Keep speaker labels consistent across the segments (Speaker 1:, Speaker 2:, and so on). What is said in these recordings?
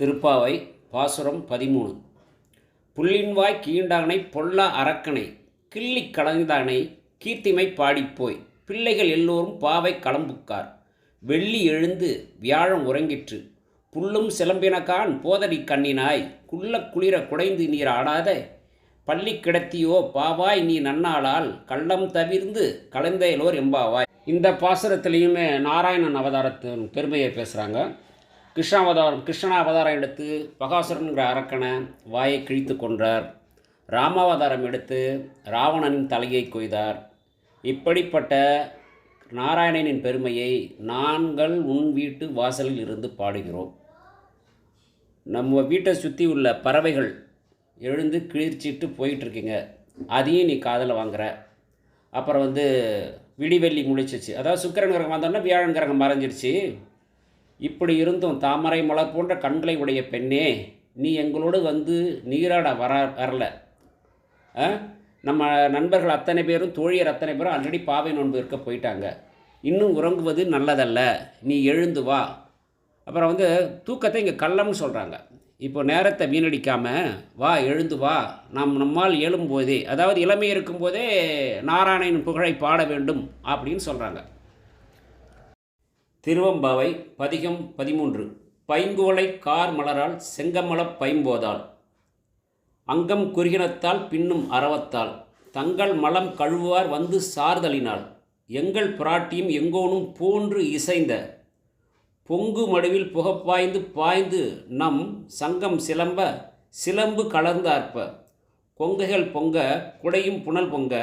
Speaker 1: திருப்பாவை பாசுரம் பதிமூணு. புள்ளின்வாய் கீண்டானை பொல்லா அரக்கனை கிள்ளி கலந்தானை கீர்த்திமை பாடிப்போய் பிள்ளைகள் எல்லோரும் பாவை களம்புக்கார். வெள்ளி எழுந்து வியாழம் உறங்கிற்று. புல்லும் சிலம்பினகான் போதடி கண்ணினாய் குள்ள குளிர குடைந்து நீர் ஆடாத பள்ளி கிடத்தியோ பாவாய் நீ நன்னாளால் கள்ளம் தவிர்ந்து கலந்தையலோர் எம்பாவாய். இந்த பாசுரத்திலையுமே நாராயணன் அவதாரத்தின் பெருமையை பேசுகிறாங்க கிருஷ்ணாவதாரம் கிருஷ்ணாவதாரம் எடுத்து பகாசுரன்கிற அரக்கனை வாயை கிழித்து கொன்றார். ராமாவதாரம் எடுத்து ராவணனின் தலையை கொய்தார். இப்படிப்பட்ட நாராயணனின் பெருமையை நாங்கள் உன் வீட்டு வாசலில் இருந்து பாடுகிறோம். நம்ம வீட்டை சுற்றி உள்ள பறவைகள் எழுந்து கிழிச்சிட்டு போயிட்டுருக்கீங்க. அதையும் நீ காதில் வாங்குற. அப்புறம் வந்து விடிவெள்ளி முழிச்சிச்சு அதாவது சுக்கரன் கிரகம் வந்தோடனே வியாழன் கிரகம் மறைஞ்சிருச்சு. இப்படி இருந்தும் தாமரை மலர் போன்ற கண்களை உடைய பெண்ணே நீ எங்களோடு வந்து நீராட வர வரல. ஆ? நம்ம நண்பர்கள் அத்தனை பேரும் தோழியர் அத்தனை பேரும் ஆல்ரெடி பாவை நோன்பு இருக்க போயிட்டாங்க. இன்னும் உறங்குவது நல்லதல்ல. நீ எழுந்து வா. அப்புறம் வந்து தூக்கத்தை இங்கே கள்ளம்னு சொல்கிறாங்க இப்போ நேரத்தை வீணடிக்காமல் வா எழுந்து வா. நாம் நம்மால் எழும்போதே அதாவது இளமை இருக்கும்போதே நாராயணன் புகழை பாட வேண்டும் அப்படின்னு சொல்கிறாங்க திருவம்பாவை பதிகம் பதிமூன்று. பைங்கோலை கார் மலரால் செங்கமலப் பைம்போதால் அங்கம் குறுகினத்தால் பின்னும் அறவத்தால் தங்கள் மலம் கழுவார் வந்து சார்தலினால் எங்கள் பிராட்டியும் எங்கோனும் போன்று இசைந்த. பொங்கு மடுவில் புகப்பாய்ந்து பாய்ந்து நம் சங்கம் சிலம்ப சிலம்பு கலந்தார்ப்ப. கொங்கைகள் பொங்க குடையும் புனல் பொங்க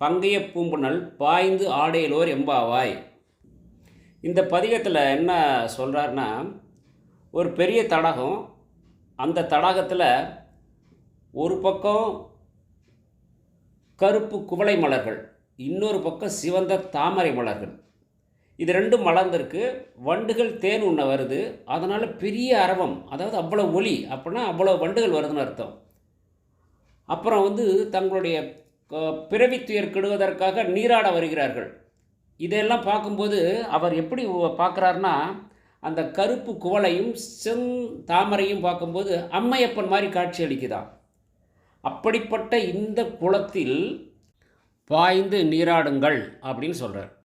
Speaker 1: பங்கைய பூம்புணல் பாய்ந்து ஆடையலோர் எம்பாவாய். இந்த பதிகத்தில் என்ன சொல்கிறாருன்னா ஒரு பெரிய தடாகம் அந்த தடாகத்தில் ஒரு பக்கம் கருப்பு குவளை மலர்கள் இன்னொரு பக்கம் சிவந்த தாமரை மலர்கள். இது ரெண்டும் மலர்ந்திருக்கு. வண்டுகள் தேன் உண்ண வருது. அதனால் பெரிய அரவம் அதாவது அவ்வளோ ஒளி அப்படின்னா அவ்வளோ வண்டுகள் வருதுன்னு அர்த்தம். அப்புறம் வந்து தங்களுடைய பிறவி துயர் கெடுவதற்காக நீராட வருகிறார்கள். இதையெல்லாம் பார்க்கும்போது அவர் எப்படி பார்க்குறாருன்னா அந்த கருப்பு குவளையும் செங் தாமரையும் பார்க்கும்போது அம்மையப்பன் மாதிரி காட்சி அளிக்குதாம் அப்படிப்பட்ட இந்த குளத்தில் பாய்ந்து நீராடுங்கள் அப்படின்னு சொல்கிறார்